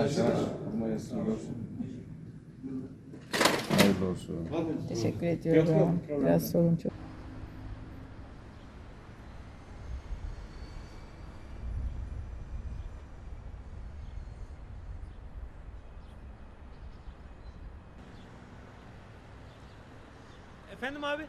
Görsün. Hayırlı olsun. Teşekkür ediyorum. Biraz sorun çok. Efendim abi?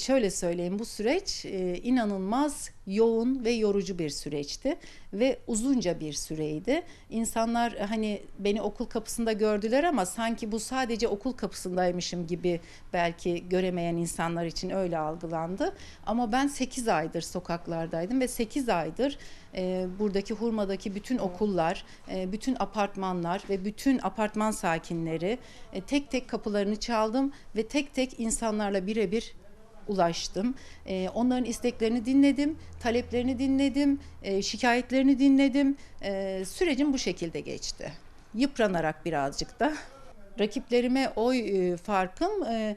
Şöyle söyleyeyim bu süreç e, inanılmaz yoğun ve yorucu bir süreçti ve uzunca bir süreydi. İnsanlar hani beni okul kapısında gördüler ama sanki bu sadece okul kapısındaymışım gibi belki göremeyen insanlar için öyle algılandı. Ama ben 8 aydır sokaklardaydım ve 8 aydır e, buradaki Hurma'daki bütün okullar, e, bütün apartmanlar ve bütün apartman sakinleri e, tek tek kapılarını çaldım ve tek tek insanlarla birebir ulaştım. Ee, onların isteklerini dinledim, taleplerini dinledim, e, şikayetlerini dinledim. Ee, sürecim bu şekilde geçti. Yıpranarak birazcık da. Rakiplerime oy e, farkım e,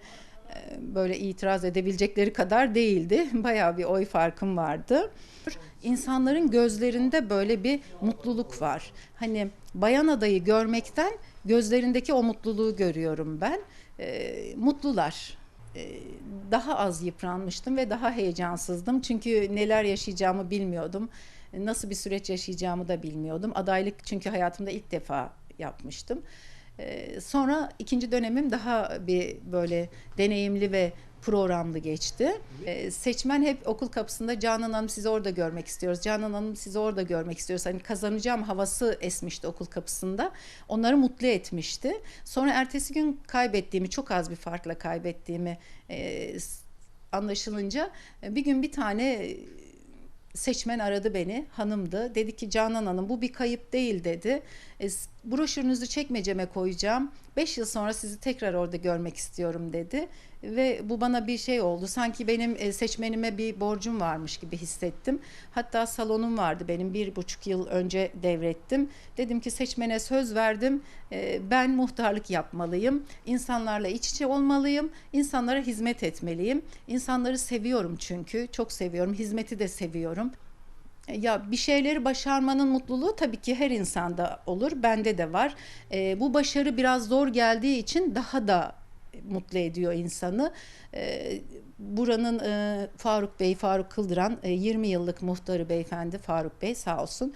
böyle itiraz edebilecekleri kadar değildi. Bayağı bir oy farkım vardı. İnsanların gözlerinde böyle bir mutluluk var. Hani bayan adayı görmekten gözlerindeki o mutluluğu görüyorum ben. E, mutlular daha az yıpranmıştım ve daha heyecansızdım. Çünkü neler yaşayacağımı bilmiyordum. Nasıl bir süreç yaşayacağımı da bilmiyordum. Adaylık çünkü hayatımda ilk defa yapmıştım. E, Sonra ikinci dönemim daha bir böyle deneyimli ve programlı geçti. E, Seçmen hep okul kapısında Canan Hanım sizi orada görmek istiyoruz. Canan Hanım sizi orada görmek istiyoruz. Hani kazanacağım havası esmişti okul kapısında. Onları mutlu etmişti. Sonra ertesi gün kaybettiğimi, çok az bir farkla kaybettiğimi e, anlaşılınca e, bir gün bir tane seçmen aradı beni, hanımdı. Dedi ki Canan Hanım bu bir kayıp değil dedi. E, broşürünüzü çekmeceme koyacağım. Beş yıl sonra sizi tekrar orada görmek istiyorum dedi. Ve bu bana bir şey oldu. Sanki benim e, seçmenime bir borcum varmış gibi hissettim. Hatta salonum vardı benim bir buçuk yıl önce devrettim. Dedim ki seçmene söz verdim. E, Ben muhtarlık yapmalıyım. İnsanlarla iç içe olmalıyım. İnsanlara hizmet etmeliyim. İnsanları seviyorum çünkü. Çok seviyorum. Hizmeti de seviyorum. Ya bir şeyleri başarmanın mutluluğu tabii ki her insanda olur, bende de var. Ee, bu başarı biraz zor geldiği için daha da mutlu ediyor insanı. Ee, buranın e, Faruk Bey, Faruk Kıldıran, e, 20 yıllık muhtarı beyefendi Faruk Bey sağ olsun.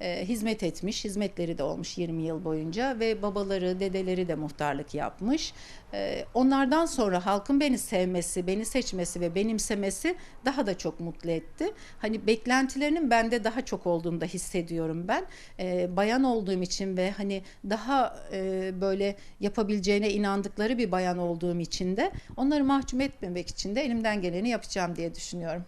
E, hizmet etmiş, hizmetleri de olmuş 20 yıl boyunca ve babaları, dedeleri de muhtarlık yapmış. E, onlardan sonra halkın beni sevmesi, beni seçmesi ve benimsemesi daha da çok mutlu etti. Hani beklentilerinin bende daha çok olduğunu da hissediyorum ben. E, bayan olduğum için ve hani daha e, böyle yapabileceğine inandıkları bir bayan olduğum için de onları mahkum etmemek için de elimden geleni yapacağım diye düşünüyorum.